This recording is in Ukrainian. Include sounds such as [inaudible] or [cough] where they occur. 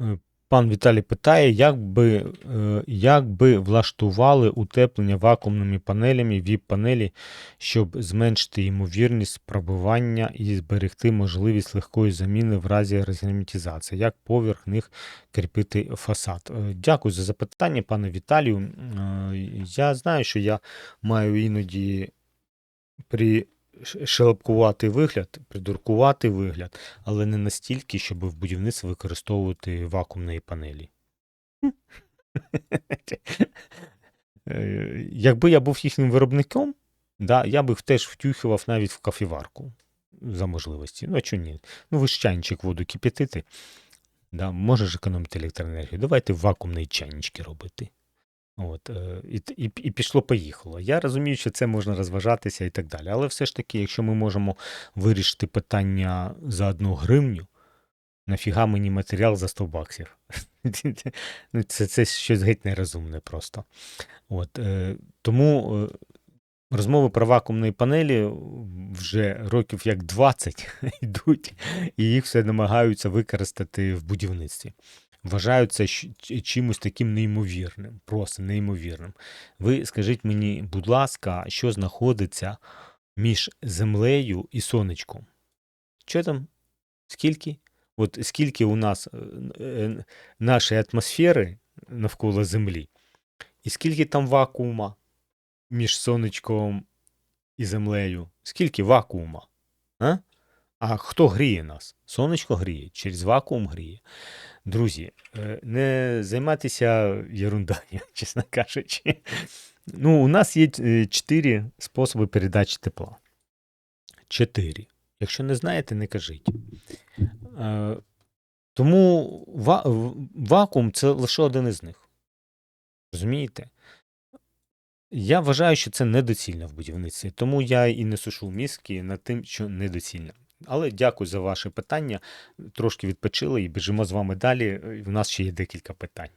Е, Пан Віталій питає, як би, е, як би влаштували утеплення вакуумними панелями ВІП-панелі, щоб зменшити ймовірність пробивання і зберегти можливість легкої заміни в разі розгерметизації, як поверх них кріпити фасад. Е, Дякую за запитання, пане Віталію. Я знаю, що я маю іноді при шелепкуватий вигляд, придуркуватий вигляд, але не настільки, щоб в будівництві використовувати вакуумні панелі. [laughs] Е, Якби я був їхнім виробником, да, я би теж втюхував навіть в кафіварку за можливості. Ну, а чого ні? Ну, ви ж чайничок воду кип'ятити. Да, можеш економити електроенергію. Давайте вакуумні чайнички робити. От, е, і, і, і пішло-поїхало. Я розумію, що це можна розважатися і так далі. Але все ж таки, якщо ми можемо вирішити питання за одну гривню, нафіга мені матеріал за 100 баксів? [laughs] Ну, це, це щось геть нерозумне просто. От, е, тому е, розмови про вакуумні панелі вже років як 20 [laughs] йдуть, і їх все намагаються використати в будівництві. Вважають це щ- ч- чимось таким неймовірним, просто неймовірним. Ви скажіть мені, будь ласка, що знаходиться між землею і сонечком? Що там? Скільки? От скільки у нас е, е, нашої атмосфери навколо Землі, і скільки там вакуума між сонечком і землею? Скільки вакуума? А? А хто гріє нас? Сонечко гріє, через вакуум гріє. Друзі, е, не займайтеся ерундою, [laughs] чесно кажучи. Ну, у нас є е, чотири способи передачі тепла. Чотири. Якщо не знаєте, не кажіть. Е, Тому вакуум це лише один із них. Розумієте? Я вважаю, що це недоцільно в будівництві, тому я і не сушу мізки над тим, що недоцільно. Але дякую за ваше питання. Трошки відпочили і біжимо з вами далі. У нас ще є декілька питань.